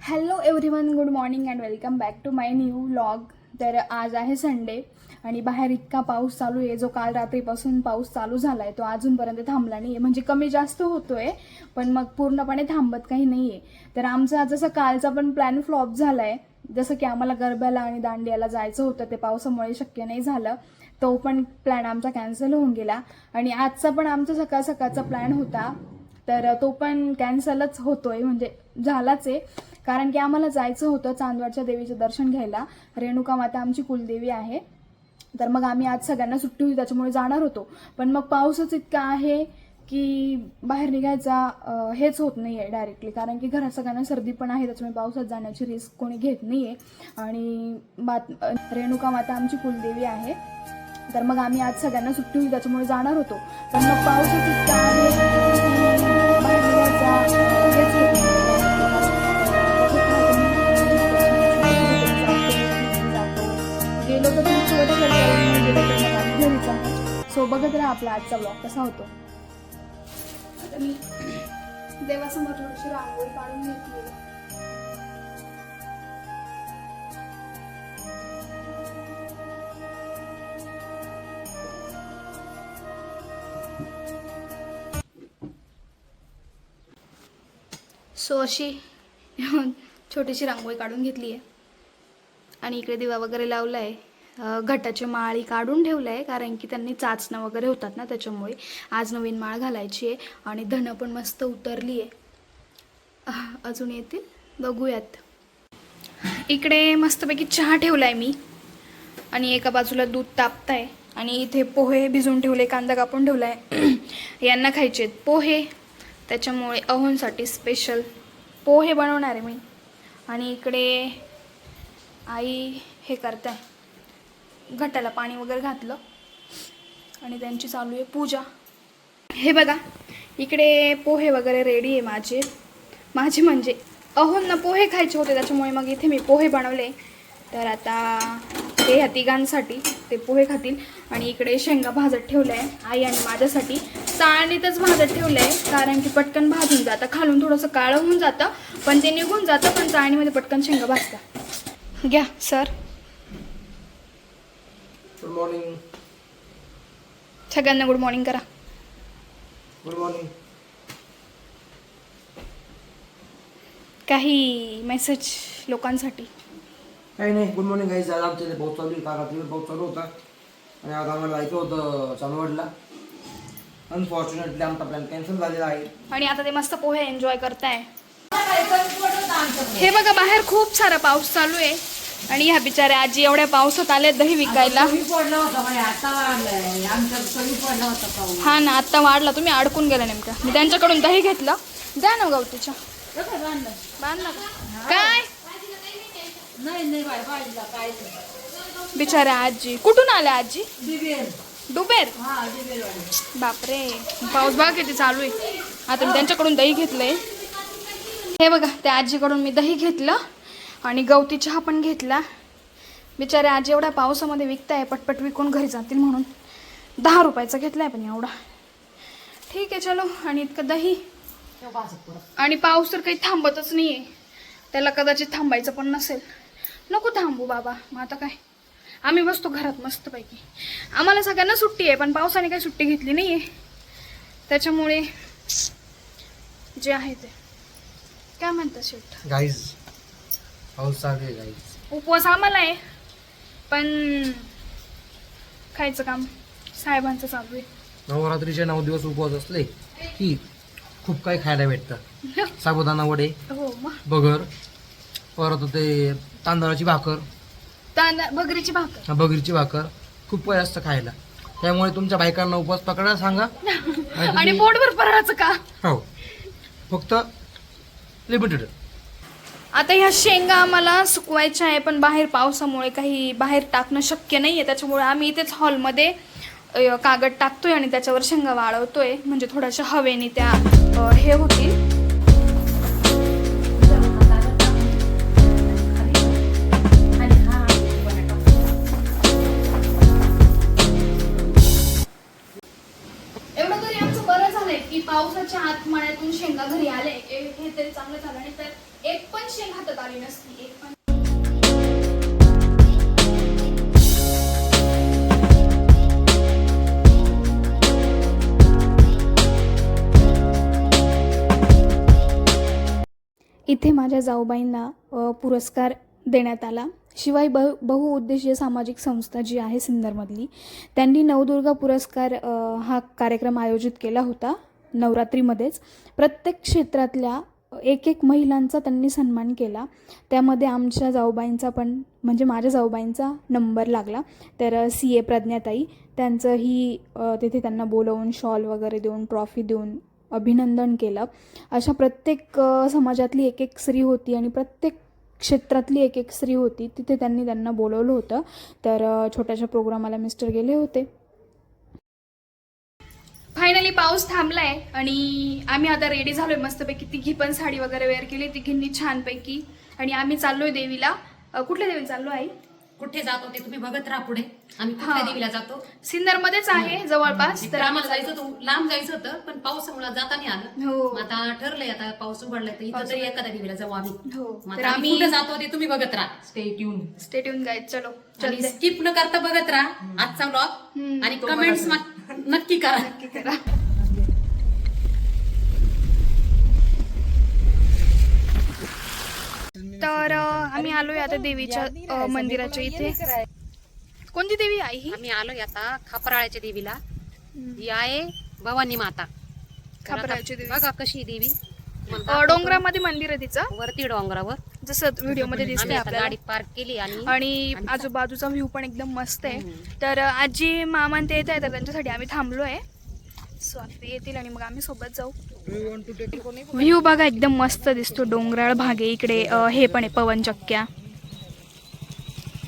Hello everyone good morning and welcome back to my new vlog तर आज आहे Sunday आणि बाहेर इतका पाऊस चालू आहे. जो काल रात्रीपासून पाऊस चालू झाला आहे तो अजूनपर्यंत थांबला नाही आहे म्हणजे कमी जास्त होतोय पण मग पूर्णपणे थांबत काही नाही आहे तर आमचा जसं कालचा पण प्लॅन फ्लॉप झाला आहे जसं की आम्हाला गरब्याला आणि दांडियाला जायचं होतं ते पावसामुळे शक्य नाही झालं. तो पण प्लॅन आमचा कॅन्सल होऊन गेला. आणि आजचा पण आमचा सकाळ सकाळचा प्लॅन होता. तर तो पण कॅन्सलच होतोय म्हणजे झालाच आहे. कारण की आम्हाला जायचं होतं चांदवडच्या देवीचं दर्शन घ्यायला. रेणुका माता आमची कुलदेवी आहे. तर मग आम्ही आज सगळ्यांना सुट्टी होती त्याच्यामुळे जाणार होतो. पण मग पाऊसच इतका आहे की बाहेर निघायचा हेच होत नाही आहे डायरेक्टली कारण की घरात सगळ्यांना सर्दी पण आहे त्याच्यामुळे पावसात जाण्याची रिस्क कोणी घेत नाही आहे आणि बात रेणुका माता आमची कुलदेवी आहे. तर मग आम्ही आज सगळ्यांना सुट्टी होती त्याच्यामुळे जाणार होतो. पण मग पाऊसच इतका आहे सो बघत राहा आपला आजचा ब्लॉग कसा होतो. आता मी देवासमोर थोडीशी रांगोळी काढून घेतली. सो अशी छोटीशी रांगोळी काढून घेतली आहे. आणि इकडे दिवा वगैरे लावला आहे घटाची माळी काढून ठेवलं आहे कारण की त्यांनी चाचणं वगैरे होतात ना त्याच्यामुळे. आज नवीन माळ घालायची आहे आणि धनं पण मस्त उतरली आहे. अजून येतील? बघूयात. इकडे मस्तपैकी चहा ठेवला आहे मी. आणि एका बाजूला दूध तापत आहे आणि इथे पोहे भिजून ठेवले कांदा कापून ठेवला आहे यांना खायचे आहेत पोहे. त्याच्यामुळे अहोंसाठी स्पेशल पोहे बनवणार आहे मी. आणि इकडे आई हे करताय घटाला पाणी वगैरे घातलं. आणि त्यांची चालू आहे पूजा. हे बघा इकडे पोहे वगैरे रेडी आहे माझे. माझे म्हणजे अहोंना पोहे खायचे होते त्याच्यामुळे मग इथे मी पोहे बनवले. तर आता ते ह्या तिघांसाठी ते पोहे खातील. आणि इकडे शेंगा भाजत ठेवल्या आहे आई आणि माझ्यासाठी. चाळणीतच भाजत ठेवलं आहे कारण की पटकन भाजून जातं. खालून थोडंसं काळं होऊन जातं पण ते निघून जातं पण चाळणीमध्ये पटकन शेंगा भाजतात घ्या सर. गुड मॉर्निंग सगळ्यांना गुड मॉर्निंग करा. गुड मॉर्निंग काही मेसेज लोकांसाठी? काही नाही गुड मॉर्निंग काही आज आमच्या इथे पाऊस चालू आहे काल रात्री पाऊस चालू होता. आणि आज आम्हाला जायचं होतं चांदवडला. अनफॉर्च्युनेटली आमचा प्लॅन कॅन्सल झालेला आहे. आणि आता ते मस्त पोहे एन्जॉय करताय. हे बघा बाहेर खूप सारा पाऊस चालू आहे. आणि ह्या बिचाऱ्या आजी एवढ्या पावसात आल्या दही विकायला. हा ना आता वाढला. तुम्ही अडकून गेला नेमका. मी त्यांच्याकडून दही घेतलं. द्या ना गवतीच्या? काय. बिचाऱ्या आजी. कुठून आल्या आजी? डुबेर? हा बापरे. पाऊस बघा किती चालू आहे. आता मी त्यांच्याकडून दही घेतलंय. हे बघा त्या आजीकडून मी दही घेतलं आणि गवती चहा पण घेतला. बिचारे आजी एवढ्या पावसामध्ये विकताय पटपट विकून घरी जातील म्हणून. दहा रुपयाचा घेतलाय पण एवढा. ठीक आहे चलो. आणि इतकं दही. आणि पाऊस तर काही थांबतच नाहीये. त्याला कदाचित थांबायचं पण नसेल. नको थांबू बाबा. मग आता काय? आम्ही बसतो घरात मस्तपैकी. आम्हाला सगळ्यांना सुट्टी आहे पण पावसाने काही सुट्टी घेतली नाही आहे त्याच्यामुळे जे आहे ते. काय म्हणतात शेवट गाईज पाऊस चालू आहे गाईज उपवास आम्हाला आहे पण खायचं काम साहेबांचं चालू आहे. नवरात्रीचे नऊ दिवस उपवास असले की खूप काही खायला भेटतं. साबुदाणा वडे हो मग. बगर परत ते तांदळाची भाकर. बगरीची भाकर. बगरीची भाकर. खूप काही असतं खायला. त्यामुळे तुमच्या बायकांना उपवास पकडायला सांगा. आणि आणि तुम्ही- पोटभर पराचं का हो. फक्त लिमिटेड आता ह्या शेंगा आम्हाला सुकवायच्या आहे पण बाहेर पावसामुळे काही बाहेर टाकणं शक्य नाही आहे त्याच्यामुळे आम्ही इथेच हॉलमध्ये अ, कागद टाकतोय आणि त्याच्यावर शेंगा वाळवतोय. म्हणजे थोड्याशा हवेने त्या अ, हे होतील. एवढं शेंगा घरी आले. हे तरी चांगलं झालं नाही तर एक पण शेंग हातात आली नसती. एक पण इथे माझ्या जाऊबाईंना पुरस्कार देण्यात आला. शिवाय बहु बहुउद्देशीय सामाजिक संस्था जी आहे सिन्नरमधली त्यांनी नवदुर्गा पुरस्कार हा कार्यक्रम आयोजित केला होता. नवरात्रीमध्येच प्रत्येक क्षेत्रातल्या एक एक महिलांचा त्यांनी सन्मान केला. त्यामध्ये आमच्या जाऊबाईंचा पण म्हणजे माझ्या जाऊबाईंचा नंबर लागला. तर सी ए प्रज्ञाताई त्यांचंही तिथे त्यांना बोलवून शॉल वगैरे देऊन ट्रॉफी देऊन अभिनंदन केलं. अशा प्रत्येक समाजातली एक एक स्त्री होती आणि प्रत्येक क्षेत्रातली एक एक स्त्री होती तिथे त्यांनी त्यांना बोलवलं होतं. तर छोट्याशा प्रोग्रामाला मिस्टर गेले होते. फायनली पाऊस थांबलाय आणि आम्ही आता रेडी झालोय मस्तपैकी. तिघी पण साडी वगैरे वेअर केली तिघींनी छानपैकी. आणि आम्ही चाललोय देवीला. अ, कुठल्या देवीला चाललो आहे कुठे जातो ते तुम्ही बघत राहा पुढे. आम्ही हा. कुठल्या देवीला जातो? सिन्नरमध्येच आहे जवळपास. तर तर आम्हाला जायचं होतं लांब जायचं होतं पण पावसामुळे जाता नाही आलं. हो. मग आता ठरलंय आता पाऊस उघडलाय तर इथं तरी एखाद्या देवीला जाऊ आम्ही. हो. मग तर आता आम्ही आम्ही कुठे जातो ते तुम्ही बघत राहा. स्टे ट्यून स्टेट येऊन गाईड चलो. चलते स्किप न करता बघत राहा. आजचा ब्लॉग हम्म. आणि कमेंट्स नक्की करा. नक्की करा. तर आम्ही आलोय आता देवीच्या मंदिराच्या इथे. कोणती देवी आहे ही? आम्ही आलोय आता खापराळ्याच्या देवीला. ही आहे भवानी माता. खापराळ्याची देवी. बघा कशी आहे देवी. डोंगरामध्ये मंदिर आहे तिचं. वरती डोंगरावर. जसं व्हिडिओमध्ये दिसते आपल्याला. गाडी पार्क केली आणि आणि आजूबाजूचा व्ह्यू पण एकदम मस्त आहे. तर आजी मामा आणि ते येत आहे तर त्यांच्यासाठी आम्ही थांबलोय. सो आता येतील आणि मग आम्ही सोबत जाऊ. व्ह्यू बघा एकदम मस्त दिसतो. डोंगराळ भाग आहे इकडे हे पण आहे पवनचक्क्या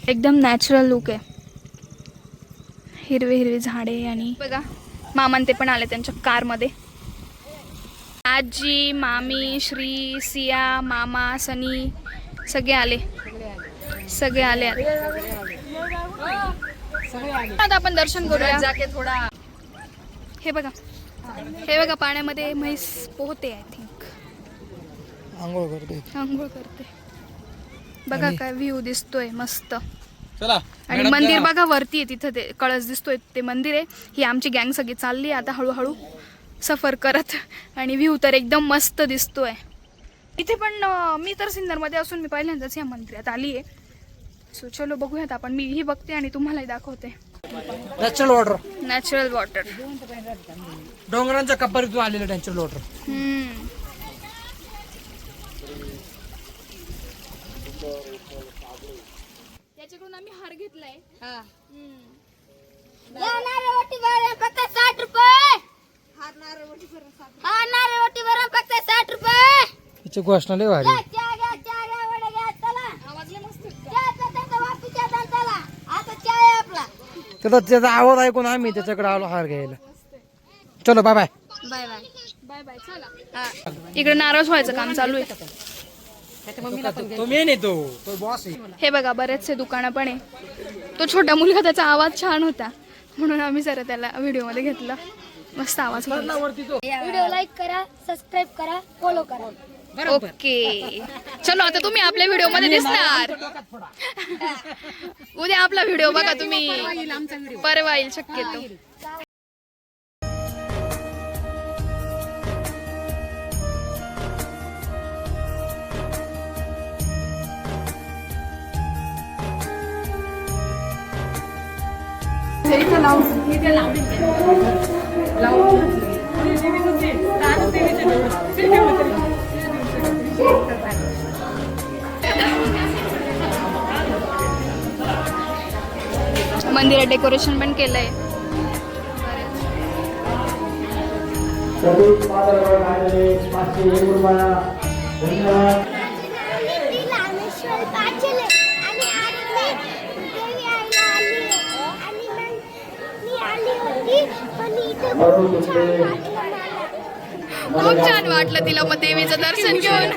एकदम नॅचरल लुक आहे. हिरवे हिरवे झाडे आणि बघा. मामान ते पण आले त्यांच्या कारमध्ये. आजी मामी श्री सिया मामा सनी सगळे आले. सगळे आले आता आपण दर्शन करूया. थोडा हे बघा. हे बघा पाण्यामध्ये म्हैस पोहते आय थिंक आंघोळ करते. आंघोळ करते. बघा काय व्ह्यू दिसतोय मस्त. चला आणि मंदिर बघा वरती आहे तिथं ते कळस दिसतोय ते मंदिर आहे. ही आमची गँग सगळी चालली आहे आता हळूहळू सफर करत. आणि व्ह्यू तर एकदम मस्त दिसतोय. इथे पण मी तर सिन्नरमध्ये असून मी पहिल्यांदाच या मंदिरात आली आहे सो चलो बघूयात आपण. मी ही बघते आणि तुम्हालाही दाखवते. नॅचरल वॉटर नॅचरल वॉटर डोंगरांच्या कपारीतून आलेलं नॅचरल वॉटर त्याच्याकडून आम्ही हार घेतलाय. साठ रुपये. हा नारळवटी भरून फक्त साठ रुपये. तिची घोषणा लय भारी. त्याचा त्याचा त्याचा आवाज ऐकून आम्ही त्याच्याकडे आलो हार घ्यायला. चलो bye bye bye bye bye bye चला. इकडे नाराज व्हायचं काम चालू आहे. त्याच्या मम्मीला पण तो मेन येतो तो. बॉस आहे. हे बघा बरेचसे दुकानं पण आहे. तो छोटा मुलगा त्याचा आवाज छान होता. म्हणून आम्ही जरा त्याला व्हिडिओमध्ये घेतलं. मस्त आवाज व्हिडिओ लाईक करा सबस्क्राईब करा फॉलो करा. ओके. चलो आता तुम्ही आपल्या व्हिडिओमध्ये दिसणार. उद्या आपला व्हिडिओ बघा तुम्ही. परवा येईल शक्यतो. मंदिरात डेकोरेशन पण केलंय. आणि खूप छान वाटलं तिला मग देवीचं दर्शन घेऊन.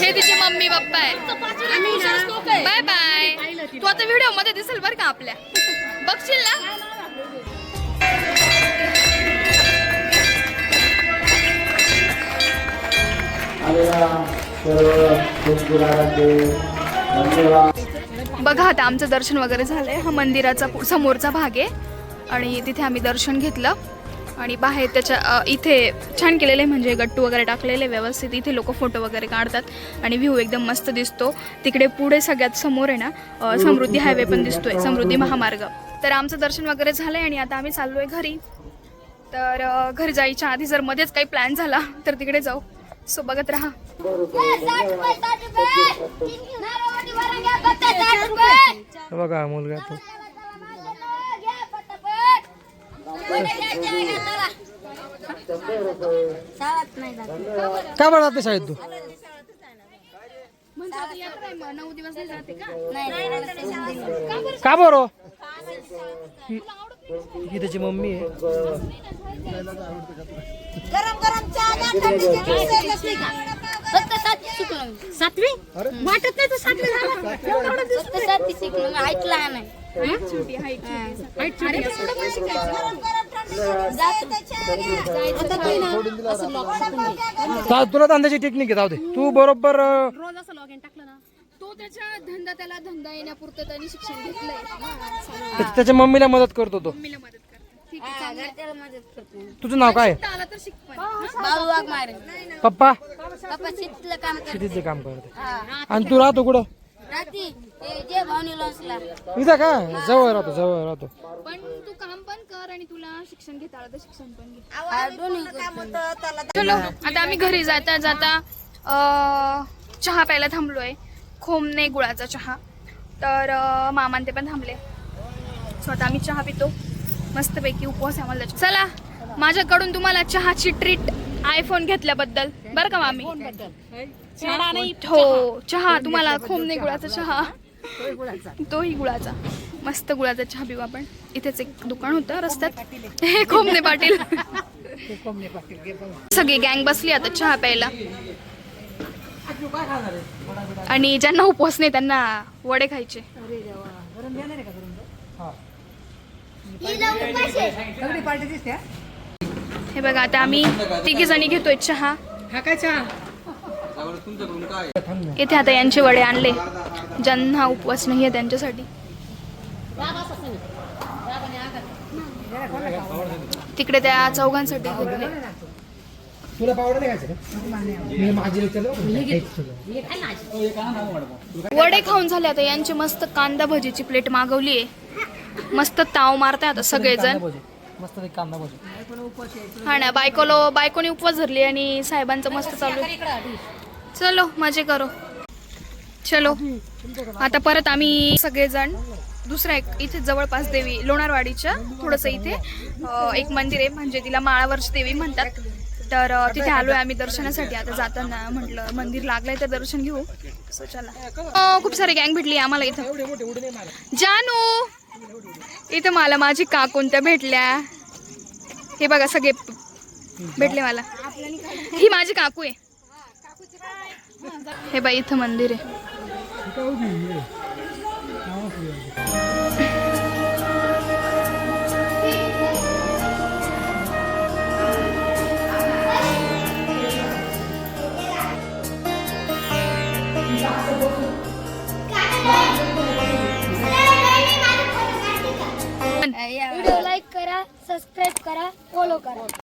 हे तिचे मम्मी पप्पा आहे. बाय बाय तू आता व्हिडिओमध्ये दिसेल बर का आपल्या. बघशील ना? धन्यवाद. बघा आता आमचं दर्शन वगैरे झालंय. हा मंदिराचा पु- समोरचा भाग आहे. आणि तिथे आम्ही दर्शन घेतलं. आणि बाहेर त्याच्या इथे छान केलेले म्हणजे गट्टू वगैरे टाकलेले व्यवस्थित. इथे लोक फोटो वगैरे काढतात. आणि व्ह्यू एकदम मस्त दिसतो. तिकडे पुढे सगळ्यात समोर आहे ना समृद्धी हायवे पण दिसतोय. समृद्धी महामार्ग. तर आमचं दर्शन वगैरे झालंय आणि आता आम्ही चाललोय घरी. तर घरी जायच्या आधी जर मध्येच काही प्लॅन झाला तर तिकडे जाऊ. सो बघत राहा. बघा मुलगा तो. काय पटापट आहे का बरं जाते शाळेत तू? का बरो? बरं ही ही त्याची मम्मी आहे. गरम गरम चहा फक्त सातवी शिकलो मी. सातवी? वाटत नाही तू सातवी झाला. फक्त सातवी शिकलो मी. हाईट. आता ना, असं घे. ता- तुला धंद्याची टेक्निक आहे जाऊ दे. तू बरोबर अं, रोज असं लॉग इन टाकलं ना तो त्याच्या धंदा त्याला धंदा येण्यापुरतं त्यांनी शिक्षण घेतलंय. त्या- त्याच्या मम्मीला मदत करतो तो. मम्मीला मदत घरच्याला मदत करतो. तुझं नाव काय. पप्पा? पप्पा शेतीतलं काम करते. शेतीचे काम करते. हा. आणि तू राहतो कुठं? रात्री हे जे भावनी लॉन्सला. इथं का? जवळ राहतो जवळ राहतो. पण तू काम पण कर आणि तुला शिक्षण घेता आलं तर शिक्षण पण घे. हा, दोन्ही करतो. चलो आता आम्ही घरी जाता जाता अं, चहा प्यायला थांबलोय. खोमने गुळाचा चहा. तर अं, मामान ते पण थांबले. सो आता आम्ही चहा पितो. मस्तपैकी उपवास आहे आम्हाला त्याचा. चला माझ्याकडून तुम्हाला चहाची ट्रीट आयफोन घेतल्याबद्दल. बरं का मामी? हो चहा. तुम्हाला खोमने गुळाचा चहा. तोही गुळाचा. मस्त गुळाचा चहा पिऊ आपण. इथेच एक दुकान होतं रस्त्यात. हे खोमने पाटील. सगळी गँग बसली आता चहा प्यायला. आणि ज्यांना उपवास नाही त्यांना वडे खायचे. आहे. हे? बघा आता आम्ही तिघी जणी घेतोय चहा. इथे आता यांचे वडे आणले. ज्यांना उपवास नाहीये त्यांच्यासाठी. तिकडे त्या चौघांसाठी घेतले तुला पावडा नाही मी माझी वडे खाऊन झाले आता. यांची मस्त कांदा भजीची प्लेट मागवली आहे मस्त ताव मारताय आता सगळेजण. मस्त एक कांदा भजी. हा ना बायकोलो बायकोने उपवास धरली आणि साहेबांचं मस्त चालू आहे. चलो मजे करो. चलो. आता परत आम्ही सगळेजण दुसऱ्या एक इथे जवळपास देवी लोणारवाडीच्या थोडंसं इथे अं, एक मंदिर आहे म्हणजे तिला माळावरची देवी म्हणतात. तर अं, तिथे आलोय आम्ही दर्शनासाठी. आता जाताना म्हटलं मंदिर लागलंय तर दर्शन घेऊ. So, चला. अं, खूप सारी गँग भेटली आम्हाला इथं. जानू! इथं मला माझी का कोणत्या भेटल्या? हे बघा सगळे भेटले मला. ही माझी काकू आहे. हे बाई इथं मंदिर आहे. व्हिडिओ लाईक करा सबस्क्राईब करा फॉलो करा.